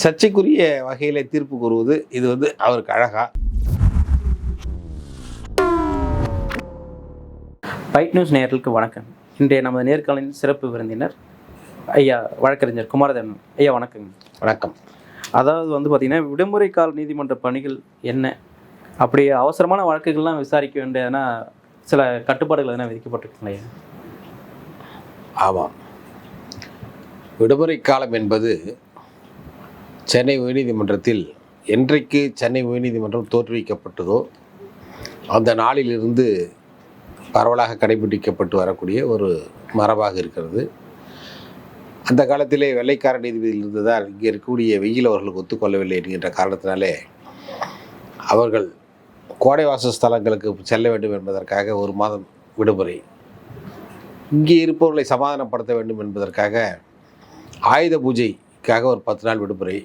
சர்ச்சைக்குரிய வகையில் தீர்ப்பு கூறுவது இது வந்து அவருக்கு அழகா. ரைட் நியூஸ் நேயர்களுக்கு வணக்கம். இன்றைய நமது நேர்காணலின் சிறப்பு விருந்தினர் ஐயா வழக்கறிஞர் குமாரதேவன். ஐயா வணக்கங்க. வணக்கம். அதாவது வந்து பார்த்திங்கன்னா விடுமுறை கால நீதிமன்ற பணிகள் என்ன? அப்படி அவசரமான வழக்குகள்லாம் விசாரிக்க வேண்டியதுனா சில கட்டுப்பாடுகள் எதனா விதிக்கப்பட்டிருக்குங்க ஐயா? ஆமாம். விடுமுறை காலம் என்பது சென்னை உயர்நீதிமன்றத்தில் என்றைக்கு சென்னை உயர்நீதிமன்றம் தோற்றுவிக்கப்பட்டதோ அந்த நாளிலிருந்து பரவலாக கடைபிடிக்கப்பட்டு வரக்கூடிய ஒரு மரபாக இருக்கிறது. அந்த காலத்திலே வெள்ளைக்கார நீதிபதியில் இருந்ததால் இங்கே இருக்கக்கூடிய வெயில் அவர்களுக்கு ஒத்துக்கொள்ளவில்லை என்கின்ற காரணத்தினாலே அவர்கள் கோடைவாச ஸ்தலங்களுக்கு செல்ல வேண்டும் என்பதற்காக ஒரு மாதம் விடுமுறை. இங்கே இருப்பவர்களை சமாதானப்படுத்த வேண்டும் என்பதற்காக ஆயுத பூஜைக்காக ஒரு பத்து நாள் விடுமுறை.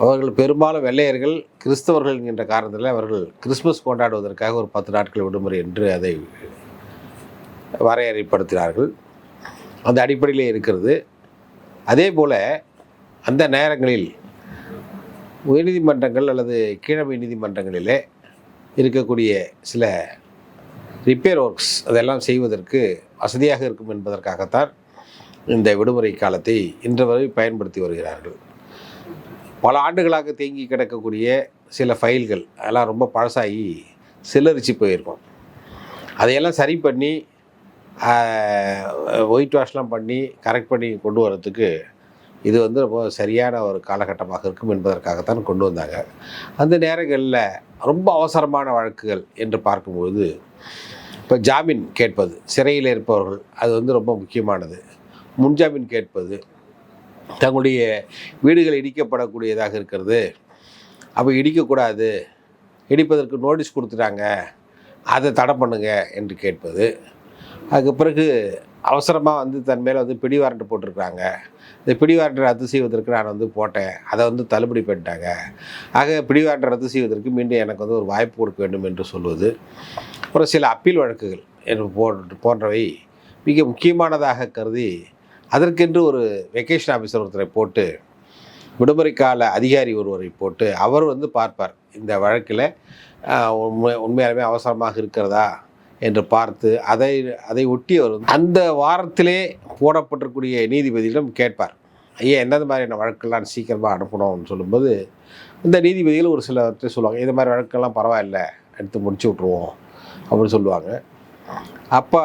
அவர்கள் பெரும்பாலும் வெள்ளையர்கள் கிறிஸ்தவர்கள் என்கின்ற காரணத்தில் அவர்கள் கிறிஸ்மஸ் கொண்டாடுவதற்காக ஒரு பத்து நாட்கள் விடுமுறை என்று அதை வரையறைப்படுத்தினார்கள். அந்த அடிப்படையிலே இருக்கிறது. அதே போல் அந்த நேரங்களில் உயர்நீதிமன்றங்கள் அல்லது கீழமை நீதிமன்றங்களிலே இருக்கக்கூடிய சில ரிப்பேர் ஒர்க்ஸ் அதெல்லாம் செய்வதற்கு வசதியாக இருக்கும் என்பதற்காகத்தான் இந்த விடுமுறை காலத்தை இன்று வரை பயன்படுத்தி வருகிறார்கள். பல ஆண்டுகளாக தேங்கி கிடக்கக்கூடிய சில ஃபைல்கள் அதெல்லாம் ரொம்ப பழசாகி சில்லரிச்சு போயிருக்கும். அதையெல்லாம் சரி பண்ணி ஒயிட் வாஷ்லாம் பண்ணி கரெக்ட் பண்ணி கொண்டு வரத்துக்கு இது வந்து ரொம்ப சரியான ஒரு காலகட்டமாக இருக்கும் என்பதற்காகத்தான் கொண்டு வந்தாங்க. அந்த நேரங்களில் ரொம்ப அவசரமான வழக்குகள் என்று பார்க்கும்போது இப்போ ஜாமீன் கேட்பது சிறையில் இருப்பவர்கள் அது வந்து ரொம்ப முக்கியமானது. முன்ஜாமீன் கேட்பது தங்களுடைய வீடுகள் இடிக்கப்படக்கூடியதாக இருக்கிறது. அப்போ இடிக்கக்கூடாது. இடிப்பதற்கு நோட்டீஸ் கொடுத்துட்டாங்க. அதை தடை பண்ணுங்க என்று கேட்பது. அதுக்கு பிறகு அவசரமாக வந்து தன் மேலே வந்து பிடி வாரண்ட் போட்டிருக்காங்க இந்த பிடி வாரண்ட் ரத்து செய்வதற்கு நான் வந்து போட்டேன். அதை வந்து தள்ளுபடி பண்ணிட்டாங்க. ஆக பிடி வாரண்ட் ரத்து செய்வதற்கு மீண்டும் எனக்கு வந்து ஒரு வாய்ப்பு கொடுக்க வேண்டும் என்று சொல்வது. அப்புறம் சில அப்பீல் வழக்குகள் என்று போன்ற போன்றவை மிக முக்கியமானதாக கருதி அதற்கென்று ஒரு வெக்கேஷன் ஆஃபீஸர் ஒருத்தரை போட்டு விடுமுறை கால அதிகாரி ஒருவரை போட்டு அவர் வந்து பார்ப்பார் இந்த வழக்கில் உண்மை உண்மையாலுமே அவசரமாக இருக்கிறதா? என்று பார்த்து அதை அதை ஒட்டி அவர் வந்து அந்த வாரத்திலே போடப்பட்டிருக்கூடிய நீதிபதியிடம் கேட்பார். ஐயா எந்தெந்த மாதிரியான வழக்கெல்லாம் சீக்கிரமாக அனுப்பணும்னு சொல்லும்போது இந்த நீதிபதிகள் ஒரு சிலவற்றை சொல்லுவாங்க இந்த மாதிரி வழக்கெல்லாம் பரவாயில்ல எடுத்து முடிச்சு விட்ருவோம் அப்படின்னு சொல்லுவாங்க. அப்போ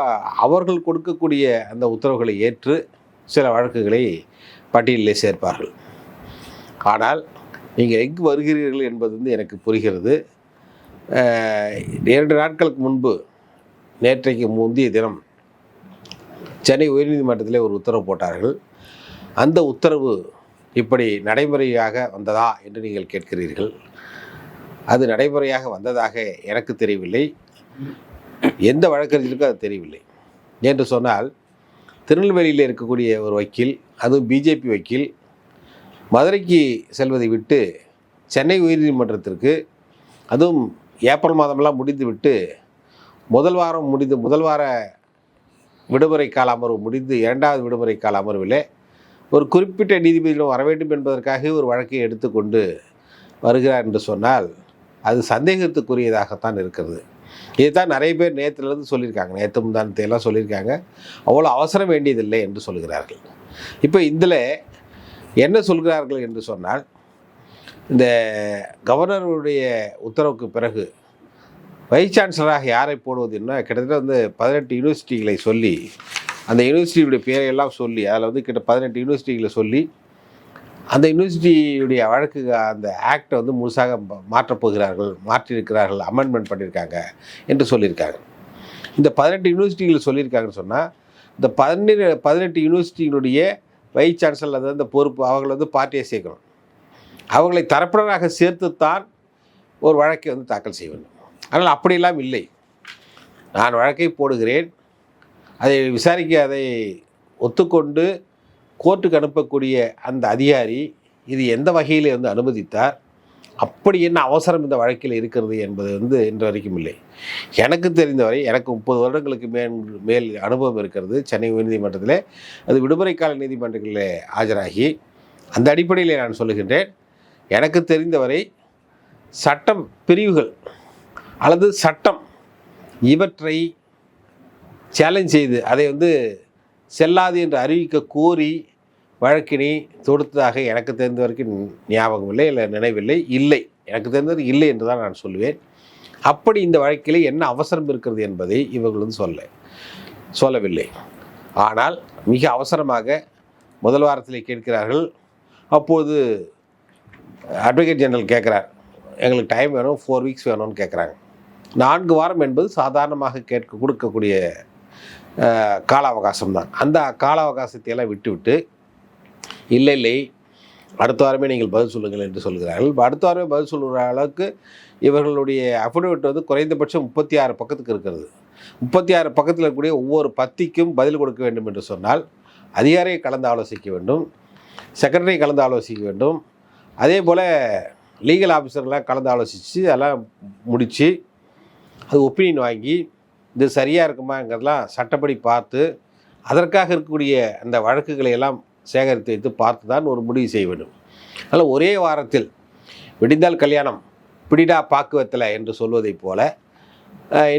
அவர்கள் கொடுக்கக்கூடிய அந்த உத்தரவுகளை ஏற்று சில வழக்குகளை பட்டியலிலே சேர்ப்பார்கள். ஆனால் நீங்கள் எங்கு வருகிறீர்கள் என்பது வந்து எனக்கு புரிகிறது. இரண்டு நாட்களுக்கு முன்பு நேற்றைக்கு முந்தைய தினம் சென்னை உயர்நீதிமன்றத்தில் ஒரு உத்தரவு போட்டார்கள். அந்த உத்தரவு இப்படி நடைமுறையாக வந்ததா என்று நீங்கள் கேட்கிறீர்கள். அது நடைமுறையாக வந்ததாக எனக்கு தெரியவில்லை. எந்த வழக்கறிஞருக்கும் அது தெரியவில்லை. என்று சொன்னால் திருநெல்வேலியில் இருக்கக்கூடிய ஒரு வக்கீல் அதுவும் பிஜேபி வக்கீல் மதுரைக்கு செல்வதை விட்டு சென்னை உயர்நீதிமன்றத்திற்கு அதுவும் ஏப்ரல் மாதமெல்லாம் முடிந்துவிட்டு முதல் வாரம் முடிந்து முதல் வார விடுமுறை கால அமர்வு முடிந்து இரண்டாவது விடுமுறை கால அமர்வில் ஒரு குறிப்பிட்ட நீதிபதியிடம் வர வேண்டும் என்பதற்காக ஒரு வழக்கை எடுத்துக்கொண்டு வருகிறார் என்று சொன்னால் அது சந்தேகத்துக்குரியதாகத்தான் இருக்கிறது. இதுதான் நிறைய பேர் நேற்றுலேருந்து சொல்லியிருக்காங்க. நேற்று முந்தானத்தையெல்லாம் சொல்லியிருக்காங்க. அவ்வளோ அவசரம் வேண்டியதில்லை என்று சொல்கிறார்கள். இப்போ இதில் என்ன சொல்கிறார்கள் என்று சொன்னால் இந்த கவர்னருடைய உத்தரவுக்கு பிறகு வைஸ் சான்சலராக யாரை போடுவதுன்னா கிட்டத்தட்ட வந்து பதினெட்டு யூனிவர்சிட்டிகளை சொல்லி அந்த யூனிவர்சிட்டியுடைய பேரையெல்லாம் சொல்லி அதில் வந்து கிட்ட பதினெட்டு யூனிவர்சிட்டிகளை சொல்லி அந்த யூனிவர்சிட்டியுடைய வழக்கு அந்த ஆக்டை வந்து முழுசாக மா- மாற்றப் போகிறார்கள் மாற்றியிருக்கிறார்கள் அமெண்ட்மெண்ட் பண்ணியிருக்காங்க என்று சொல்லியிருக்காங்க. இந்த பதினெட்டு யூனிவர்சிட்டிகள் சொல்லியிருக்காங்கன்னு சொன்னால் இந்த பதினெட்டு பதினெட்டு யூனிவர்சிட்டிகளுடைய வைஸ் சான்சலர் அதாவது இந்த பொறுப்பு அவங்களை வந்து பார்ட்டியை சேர்க்கணும். அவங்களை தரப்பினராக சேர்த்துத்தான் ஒரு வழக்கை வந்து தாக்கல் செய்ய வேண்டும். ஆனால் அப்படியெல்லாம் இல்லை. நான் வழக்கை போடுகிறேன். அதை விசாரிக்க அதை ஒத்துக்கொண்டு கோர்ட்டுக்கு அனுப்பக்கூடிய அந்த அதிகாரி இது எந்த வகையில் வந்து அனுமதித்தார்? அப்படி என்ன அவசரம் இந்த வழக்கில் இருக்கிறது என்பது வந்து இன்று வரைக்கும் இல்லை. எனக்கு தெரிந்தவரை எனக்கு முப்பது வருடங்களுக்கு மேல் மேல் அனுபவம் இருக்கிறது. சென்னை உயர்நீதிமன்றத்தில் அது விடுமுறை கால நீதிமன்றங்களில் ஆஜராகி அந்த அடிப்படையில் நான் சொல்லுகின்றேன். எனக்கு தெரிந்தவரை சட்டம் பிரிவுகள் அல்லது சட்டம் இவற்றை சேலஞ்ச் செய்து அதை வந்து செல்லாது என்று அறிவிக்க கோரி வழக்கினை தொடுத்ததாக எனக்கு தெரிந்த வரைக்கும் ஞாபகம் இல்லை இல்லை நினைவில்லை இல்லை. எனக்கு தெரிந்தது இல்லை என்று தான் நான் சொல்லுவேன். அப்படி இந்த வழக்கிலே என்ன அவசரம் இருக்கிறது என்பதை இவர்கள் வந்து சொல்ல சொல்லவில்லை. ஆனால் மிக அவசரமாக முதல் வாரத்திலே கேட்கிறார்கள். அப்போது அட்வொகேட் ஜெனரல் கேட்குறார் எங்களுக்கு டைம் வேணும் ஃபோர் வீக்ஸ் வேணும்னு கேட்குறாங்க. நான்கு வாரம் என்பது சாதாரணமாக கேட்க கொடுக்கக்கூடிய கால அவகாசம் தான் அந்த கால அவகாசத்தை எல்லாம் விட்டுவிட்டு இல்லை இல்லை அடுத்த வாரமே நீங்கள் பதில் சொல்லுங்கள் என்று சொல்கிறார்கள். அடுத்த வாரமே பதில் சொல்கிற அளவுக்கு இவர்களுடைய அஃபிடவிட் வந்து குறைந்தபட்சம் முப்பத்தி ஆறு பக்கத்துக்கு இருக்கிறது. முப்பத்தி ஆறு பக்கத்தில் இருக்கக்கூடிய ஒவ்வொரு பத்திக்கும் பதில் கொடுக்க வேண்டும் என்று சொன்னால் அதிகாரியை கலந்து ஆலோசிக்க வேண்டும் செக்ரட்டரி கலந்து ஆலோசிக்க வேண்டும். அதே போல் லீகல் ஆஃபீஸர்லாம் கலந்து ஆலோசித்து அதெல்லாம் முடித்து அது ஒப்பீனியன் வாங்கி இது சரியாக இருக்குமாங்கிறதெல்லாம் சட்டப்படி பார்த்து அதற்காக இருக்கக்கூடிய அந்த வழக்குகளை எல்லாம் சேகரித்து வைத்து பார்த்து தான் ஒரு முடிவு செய்ய வேண்டும். அதனால் ஒரே வாரத்தில் விடிந்தால் கல்யாணம் பிடிடா பாக்குவத்தில் என்று சொல்வதைப் போல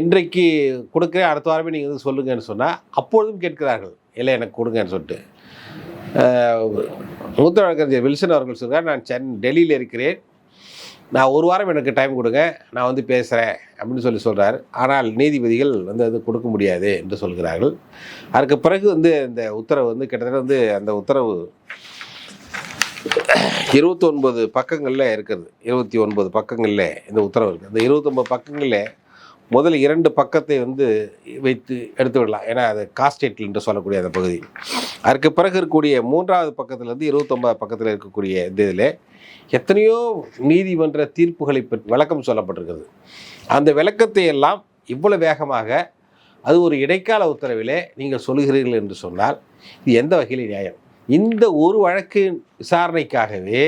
இன்றைக்கு கொடுக்குறேன் அடுத்த வாரமே நீங்கள் வந்து சொல்லுங்கன்னு சொன்னால் அப்பொழுதும் கேட்கிறார்கள். இல்லை எனக்கு கொடுங்கன்னு சொல்லிட்டு. மூத்த வழக்கறிஞர் வில்சன் அவர்கள் சொல்கிறார் நான் சென் டெல்லியில் இருக்கிறேன். நான் ஒரு வாரம் எனக்கு டைம் கொடுங்க நான் வந்து பேசுகிறேன் அப்படின்னு சொல்லி சொல்கிறார் ஆனால் நீதிபதிகள் வந்து அது கொடுக்க முடியாது என்று சொல்கிறார்கள். அதுக்கு பிறகு வந்து இந்த உத்தரவு வந்து கிட்டத்தட்ட வந்து அந்த உத்தரவு இருபத்தொன்பது பக்கங்களில் இருக்கிறது இருபத்தி ஒன்பது பக்கங்களில் இந்த உத்தரவு இருக்குது அந்த இருபத்தொன்பது பக்கங்களில் முதல் இரண்டு பக்கத்தை வந்து வைத்து எடுத்து விடலாம். ஏன்னா அது காஸ்டேட்டில் என்று சொல்லக்கூடிய அந்த பகுதி. அதற்கு பிறகு இருக்கக்கூடிய மூன்றாவது பக்கத்துலேருந்து இருபத்தொன்பது பக்கத்தில் இருக்கக்கூடிய இந்த இதில் எத்தனையோ நீதிமன்ற தீர்ப்புகளை பற்றி விளக்கம் சொல்லப்பட்டிருக்கிறது. அந்த விளக்கத்தை எல்லாம் இவ்வளவு வேகமாக அது ஒரு இடைக்கால உத்தரவிலே நீங்கள் சொல்கிறீர்கள் என்று சொன்னால் இது எந்த வகையில் நியாயம்? இந்த ஒரு வழக்கு விசாரணைக்காகவே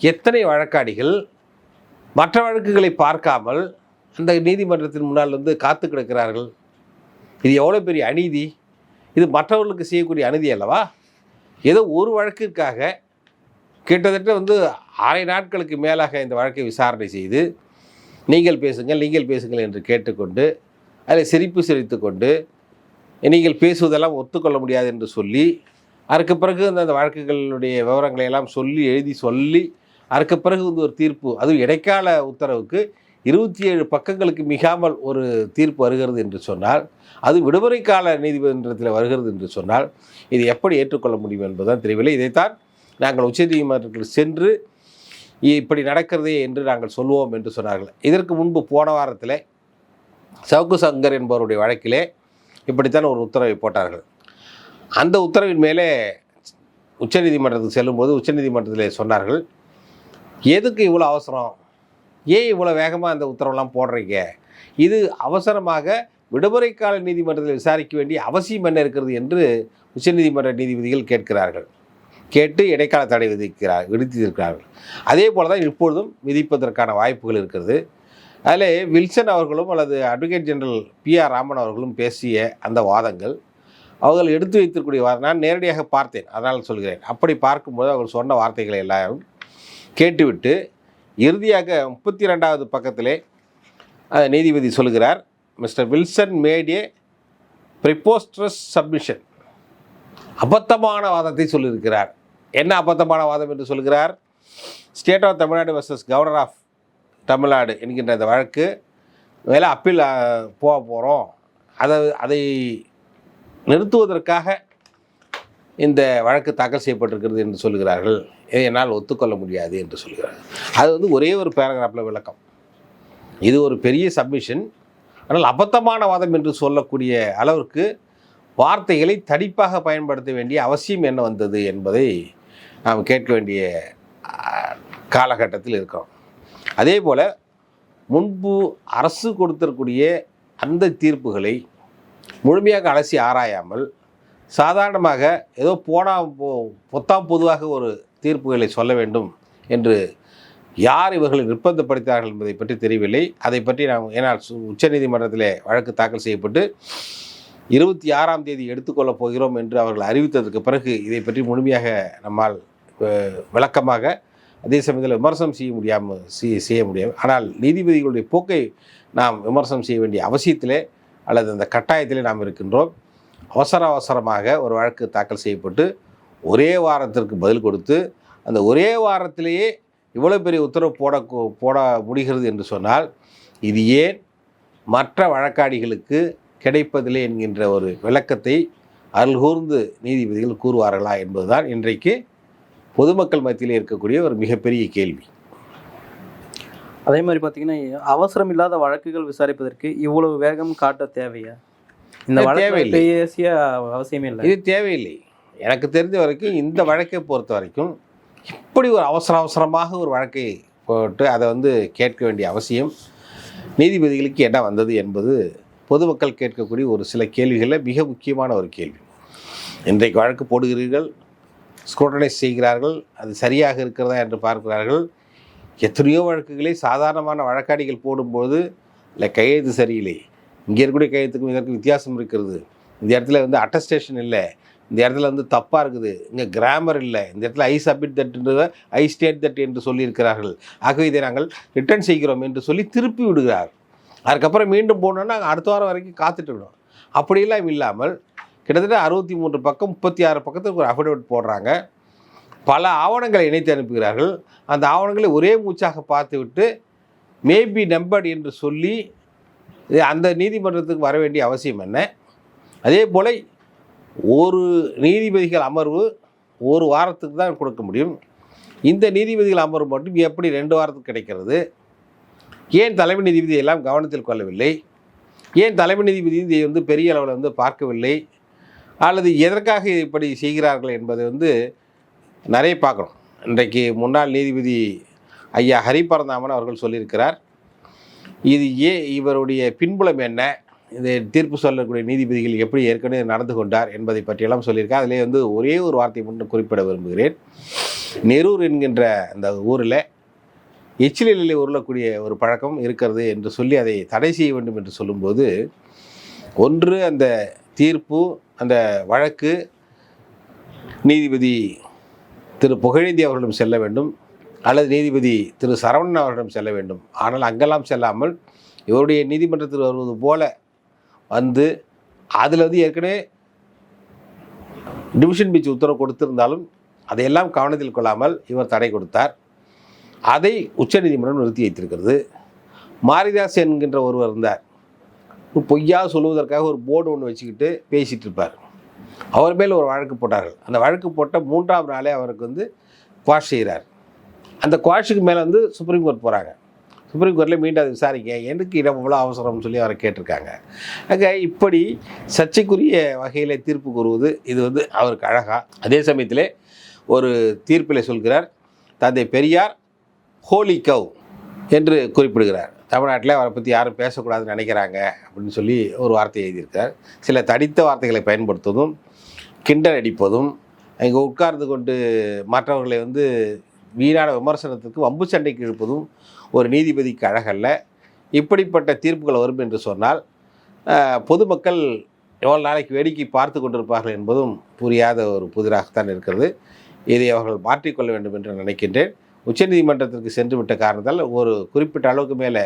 எத்தனை வழக்காடிகள் மற்ற வழக்குகளை பார்க்காமல் அந்த நீதிமன்றத்தின் முன்னால் வந்து காத்து கிடக்கிறார்கள்? இது எவ்வளோ பெரிய அநீதி? இது மற்றவர்களுக்கு செய்யக்கூடிய அநீதி அல்லவா? ஏதோ ஒரு வழக்கிற்காக கிட்டத்தட்ட வந்து அரை நாட்களுக்கு மேலாக இந்த வழக்கை விசாரணை செய்து நீங்கள் பேசுங்கள் நீங்கள் பேசுங்கள் என்று கேட்டுக்கொண்டு அதில் சிரிப்பு சிரித்து கொண்டு நீங்கள் பேசுவதெல்லாம் ஒத்துக்கொள்ள முடியாது என்று சொல்லி அதற்கு பிறகு அந்த அந்த வழக்குகளுடைய விவரங்களை எல்லாம் சொல்லி எழுதி சொல்லி அதற்கு பிறகு வந்து ஒரு தீர்ப்பு அதுவும் இடைக்கால உத்தரவுக்கு இருபத்தி ஏழு பக்கங்களுக்கு மிகாமல் ஒரு தீர்ப்பு வருகிறது என்று சொன்னால் அது விடுமுறை கால நீதிமன்றத்தில் வருகிறது என்று சொன்னால் இது எப்படி ஏற்றுக்கொள்ள முடியும் என்பதுதான் தெரியவில்லை. இதைத்தான் நாங்கள் உச்சநீதிமன்றத்தில் சென்று இப்படி நடக்கிறதே என்று நாங்கள் சொல்வோம் என்று சொன்னார்கள். இதற்கு முன்பு போன வாரத்தில் சவுக்கு சங்கர் என்பவருடைய வழக்கிலே இப்படித்தான் ஒரு உத்தரவை போட்டார்கள். அந்த உத்தரவின் மேலே உச்சநீதிமன்றத்துக்கு செல்லும்போது உச்சநீதிமன்றத்தில் சொன்னார்கள் எதுக்கு இவ்வளோ அவசரம்? ஏன் இவ்வளோ வேகமாக அந்த உத்தரவெல்லாம் போடுறீங்க? இது அவசரமாக விடுமுறை கால நீதிமன்றத்தில் விசாரிக்க வேண்டிய அவசியம் என்ன இருக்கிறது? என்று உச்சநீதிமன்ற நீதிபதிகள் கேட்கிறார்கள். கேட்டு இடைக்கால தடை விதிக்கிறார் விதித்திருக்கிறார்கள். அதே போல தான் இப்பொழுதும் விதிப்பதற்கான வாய்ப்புகள் இருக்கிறது. அதில் வில்சன் அவர்களும் அல்லது advocate general P R Raman அவர்களும் பேசிய அந்த வாதங்கள் அவர்கள் எடுத்து வைத்திருக்கக்கூடிய வாதம் நான் நேரடியாக பார்த்தேன் அதனால் சொல்கிறேன். அப்படி பார்க்கும்போது அவர்கள் சொன்ன வார்த்தைகளை எல்லாரும் கேட்டுவிட்டு இறுதியாக முப்பத்தி ரெண்டாவது பக்கத்திலே நீதிபதி சொல்கிறார் mister Wilson made a preposterous submission. அபத்தமான வாதத்தை சொல்லியிருக்கிறார். என்ன அபத்தமான வாதம் என்று சொல்கிறார்? State of Tamil Nadu versus governor of Tamil Nadu என்கின்ற இந்த வழக்கு. மேலே அப்பீல் போக போகிறோம் அதை அதை நிறுத்துவதற்காக இந்த வழக்கு தாக்கல் செய்யப்பட்டிருக்கிறது என்று சொல்கிறார்கள். இதை என்னால் ஒத்துக்கொள்ள முடியாது என்று சொல்கிறார்கள். அது வந்து ஒரே ஒரு பேராகிராஃபில் விளக்கம். இது ஒரு பெரிய சப்மிஷன் ஆனால் அபத்தமான வாதம் என்று சொல்லக்கூடிய அளவிற்கு வார்த்தைகளை தடிப்பாக பயன்படுத்த வேண்டிய அவசியம் என்ன வந்தது என்பதை நாம் கேட்க வேண்டிய காலகட்டத்தில் இருக்கிறோம் அதே போல் முன்பு அரசு கொடுத்திருக்கூடிய அந்த தீர்ப்புகளை முழுமையாக அலசி ஆராயாமல் சாதாரணமாக ஏதோ போனா போ பொத்தாம் பொதுவாக ஒரு தீர்ப்புகளை சொல்ல வேண்டும் என்று யார் இவர்களை நிர்பந்தப்படுத்தினார்கள் என்பதை பற்றி தெரியவில்லை. அதை பற்றி நாம் ஏனால் சு- வழக்கு தாக்கல் செய்யப்பட்டு இருபத்தி ஆறாம் தேதி எடுத்துக்கொள்ளப் போகிறோம் என்று அவர்கள் அறிவித்ததற்கு பிறகு இதை பற்றி முழுமையாக நம்மால் விளக்கமாக அதே சமயத்தில் விமர்சனம் செய்ய முடியாமல் செய்ய முடியாது. ஆனால் நீதிபதிகளுடைய போக்கை நாம் விமர்சனம் செய்ய வேண்டிய அவசியத்திலே அல்லது அந்த கட்டாயத்திலே நாம் இருக்கின்றோம். அவசர அவசரமாக ஒரு வழக்கு தாக்கல் செய்யப்பட்டு ஒரே வாரத்திற்கு பதில் கொடுத்து அந்த ஒரே வாரத்திலேயே இவ்வளோ பெரிய உத்தரவு போட போட முடிகிறது என்று சொன்னால் இது ஏன் மற்ற வழக்காடிகளுக்கு கிடைப்பதில்லை என்கின்ற ஒரு விளக்கத்தை அருள்கூர்ந்து நீதிபதிகள் கூறுவார்களா என்பதுதான் இன்றைக்கு பொதுமக்கள் மத்தியில் இருக்கக்கூடிய ஒரு மிகப்பெரிய கேள்வி. அதே மாதிரி பார்த்தீங்கன்னா அவசரம் இல்லாத வழக்குகள் விசாரிப்பதற்கு இவ்வளவு வேகம் காட்ட தேவையா? இந்த வழக்கு. பேசிய அவசியமே இல்லை. இது தேவையில்லை. எனக்கு தெரிஞ்ச வரைக்கும் இந்த வழக்கை பொறுத்த வரைக்கும் இப்படி ஒரு அவசர அவசரமாக ஒரு வழக்கை போட்டு அதை வந்து கேட்க வேண்டிய அவசியம் நீதிபதிகளுக்கு என்ன வந்தது என்பது பொதுமக்கள் கேட்கக்கூடிய ஒரு சில கேள்விகளில் மிக முக்கியமான ஒரு கேள்வி. இன்றைக்கு வழக்கு போடுகிறீர்கள் ஸ்க்ரூட்டனைஸ் செய்கிறார்கள் அது சரியாக இருக்கிறதா என்று பார்க்கிறார்கள். எத்தனையோ வழக்குகளை சாதாரணமான வழக்காடிகள் போடும்போது இல்லை கையெழுத்து சரியில்லை. இங்கே இருக்கக்கூடிய கையெழுத்துக்கும் இதற்கு வித்தியாசம் இருக்கிறது. இந்த இடத்துல வந்து அட்டஸ்டேஷன் இல்லை. இந்த இடத்துல வந்து தப்பாக இருக்குது. இங்கே கிராமர் இல்லை. இந்த இடத்துல ஐ சப்மிட் தட்டுன்றத ஐ ஸ்டேட் தட் என்று சொல்லியிருக்கிறார்கள். ஆகவே இதை நாங்கள் ரிட்டர்ன் செய்கிறோம் என்று சொல்லி திருப்பி விடுகிறார். அதுக்கப்புறம் மீண்டும் போனோன்னா நாங்கள் அடுத்த வாரம் வரைக்கும் காத்துட்டு இருக்கணும். அப்படியெல்லாம் இல்லாமல் கிட்டத்தட்ட அறுபத்தி மூன்று பக்கம் முப்பத்தி ஆறு பக்கத்துக்கு ஒரு அஃபிடவிட் போடுறாங்க. பல ஆவணங்களை இணைத்து அனுப்புகிறார்கள். அந்த ஆவணங்களை ஒரே மூச்சாக பார்த்துவிட்டு மேபி நம்பர்டு என்று சொல்லி அந்த நீதிமன்றத்துக்கு வர வேண்டிய அவசியம் என்ன? அதே போல் ஒரு நீதிபதிகள் அமர்வு ஒரு வாரத்துக்கு தான் கொடுக்க முடியும். இந்த நீதிபதிகள் அமர்வு மட்டும் எப்படி ரெண்டு வாரத்துக்கு கிடைக்கிறது? ஏன் தலைமை நீதிபதி எல்லாம் கவனத்தில் கொள்ளவில்லை? ஏன் தலைமை நீதிபதி இதை வந்து பெரிய அளவில் வந்து பார்க்கவில்லை? அல்லது எதற்காக இப்படி செய்கிறார்கள் என்பதை வந்து நிறைய பார்க்கணும். இன்றைக்கு முன்னாள் நீதிபதி ஐயா ஹரிபரந்தாமன் அவர்கள் சொல்லியிருக்கிறார் இது ஏ இவருடைய பின்புலம் என்ன? இந்த தீர்ப்பு சொல்லக்கூடிய நீதிபதிகள் எப்படி ஏற்கனவே நடந்து கொண்டார் என்பதை பற்றியெல்லாம் சொல்லியிருக்கார். அதிலே வந்து ஒரே ஒரு வார்த்தை மட்டும் குறிப்பிட விரும்புகிறேன். நெரூர் என்கின்ற அந்த ஊரில் எச்சிலிலே உருளக்கூடிய ஒரு பழக்கம் இருக்கிறது என்று சொல்லி அதை தடை செய்ய வேண்டும் என்று சொல்லும்போது ஒன்று அந்த தீர்ப்பு அந்த வழக்கு நீதிபதி திரு. புகழேந்தி அவர்களிடம் செல்ல வேண்டும். அல்லது நீதிபதி திரு. சரவணன் அவர்களிடம் செல்ல வேண்டும். ஆனால் அங்கெல்லாம் செல்லாமல் இவருடைய நீதிமன்றத்தில் வருவது போல வந்து அதில் வந்து ஏற்கனவே டிவிஷன் பெஞ்ச் உத்தரவு கொடுத்திருந்தாலும் அதையெல்லாம் கவனத்தில் கொள்ளாமல் இவர் தடை கொடுத்தார். அதை உச்சநீதிமன்றம் நிறுத்தி வைத்திருக்கிறது. மாரிதாஸ் என்கின்ற ஒருவர் இருந்தார். பொய்யா சொல்லுவதற்காக ஒரு போர்டு ஒன்று வச்சுக்கிட்டு பேசிகிட்டு இருப்பார். அவர் மேல் ஒரு வழக்கு போட்டார்கள். அந்த வழக்கு போட்ட மூன்றாம் நாளே அவருக்கு வந்து குவாஷ் செய்கிறார் அந்த குவாஷுக்கு மேலே வந்து சுப்ரீம் கோர்ட் போகிறாங்க சுப்ரீம் கோர்ட்டில் மீண்டும் அதை விசாரிக்க எனக்கு இடம் இவ்வளோ அவசரம்னு சொல்லி அவரை கேட்டிருக்காங்க. ஆக இப்படி சர்ச்சைக்குரிய வகையில் தீர்ப்பு கூறுவது இது வந்து அவருக்கு அழகா. அதே சமயத்தில் ஒரு தீர்ப்பில் சொல்கிறார். தந்தை பெரியார் ஹோலி கவ் என்று குறிப்பிடுகிறார். தமிழ்நாட்டில் அவரை பற்றி யாரும் பேசக்கூடாதுன்னு நினைக்கிறாங்க அப்படின்னு சொல்லி ஒரு வார்த்தை எழுதியிருக்கார். சில தடித்த வார்த்தைகளை பயன்படுத்துவதும் கிண்டல் அடிப்பதும் இங்கே உட்கார்ந்து கொண்டு மற்றவர்களை வந்து வீணான விமர்சனத்துக்கு வம்பு சண்டைக்கு இழுப்பதும் ஒரு நீதிபதிக்கு அழகல்ல. இப்படிப்பட்ட தீர்ப்புகள் வரும் என்று சொன்னால் பொதுமக்கள் எவ்வளோ நாளைக்கு வேடிக்கை பார்த்து கொண்டிருப்பார்கள் என்பதும் புரியாத ஒரு புதிராகத்தான் இருக்கிறது. இதை அவர்கள் மாற்றிக்கொள்ள வேண்டும் என்று நினைக்கின்றேன். உச்சநீதிமன்றத்திற்கு சென்று விட்ட காரணத்தால் ஒரு குறிப்பிட்ட அளவுக்கு மேலே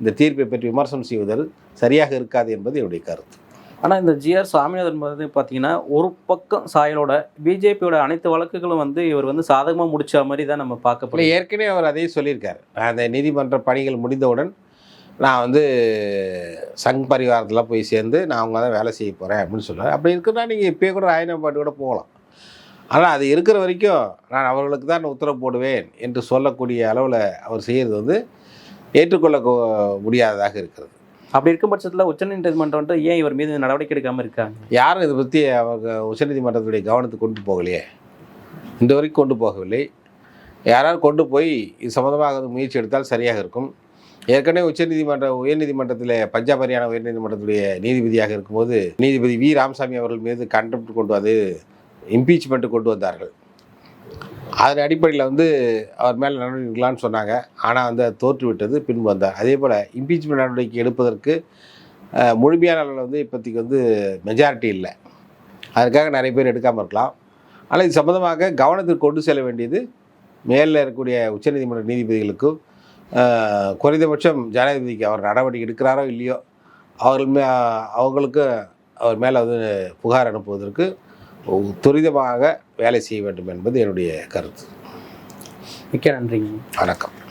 இந்த தீர்ப்பை பற்றி விமர்சனம் செய்வதில் சரியாக இருக்காது என்பது என்னுடைய கருத்து. ஆனால் இந்த ஜிஆர் சாமிநாதன் வந்து பார்த்தீங்கன்னா ஒரு பக்கம் சாயலோட பிஜேபியோட அனைத்து வழக்குகளும் வந்து இவர் வந்து சாதகமாக முடிச்ச மாதிரி தான் நம்ம பார்க்கப்படும் ஏற்கனவே அவர் அதையே சொல்லியிருக்கார். அந்த நீதிமன்ற பணிகள் முடிந்தவுடன் நான் வந்து சங் பரிவாரத்தில் போய் சேர்ந்து நான் அவங்க தான் வேலை செய்ய போகிறேன் அப்படின்னு சொல்லுவார் அப்படி இருக்குன்னா நீங்கள் இப்போயே கூட ராயனபாட்டு கூட போகலாம். ஆனால் அது இருக்கிற வரைக்கும் நான் அவர்களுக்கு தான் உத்தரவு போடுவேன் என்று சொல்லக்கூடிய அளவில் அவர் செய்கிறது வந்து ஏற்றுக்கொள்ள முடியாததாக இருக்கிறது. அப்படி இருக்கும் பட்சத்தில் உச்சநீதிமன்றம் வந்து ஏன் இவர் மீது நடவடிக்கை எடுக்காமல் இருக்காங்க? யாரும் இதை பற்றி அவங்க உச்சநீதிமன்றத்துடைய கவனத்துக்கு கொண்டு போகலையே. இந்த வரைக்கும் கொண்டு போகவில்லை. யாராவது கொண்டு போய் இது சம்மந்தமாக முயற்சி எடுத்தால் சரியாக இருக்கும். ஏற்கனவே உச்சநீதிமன்ற உயர்நீதிமன்றத்தில் பஞ்சாப் ஹரியானா உயர்நீதிமன்றத்துடைய நீதிபதியாக இருக்கும்போது நீதிபதி வி. ராமசாமி அவர்கள் மீது கண்டெம்ட் கொண்டு வந்து இம்பீச்மெண்ட்டு கொண்டு வந்தார்கள். அதன் அடிப்படையில் வந்து அவர் மேலே நடவடிக்கை எடுக்கலான்னு சொன்னாங்க. ஆனால் வந்து அது தோற்றுவிட்டது பின்பு வந்தார். அதே போல் இம்பீச்மெண்ட் நடவடிக்கை எடுப்பதற்கு முழுமையான அளவில் வந்து இப்போதைக்கு வந்து மெஜாரிட்டி இல்லை. அதற்காக நிறைய பேர் எடுக்காமல் இருக்கலாம். ஆனால் இது சம்மந்தமாக கவனத்திற்கு கொண்டு செல்ல வேண்டியது மேலே இருக்கக்கூடிய உச்சநீதிமன்ற நீதிபதிகளுக்கும் குறைந்தபட்சம் ஜனாதிபதிக்கு அவர் நடவடிக்கை எடுக்கிறாரோ இல்லையோ அவர்கள் மே அவங்களுக்கு அவர் மேலே வந்து புகார் அனுப்புவதற்கு துரிதமாக வேலை செய்ய வேண்டும் என்பது என்னுடைய கருத்து. மிக்க நன்றிங்க. வணக்கம்.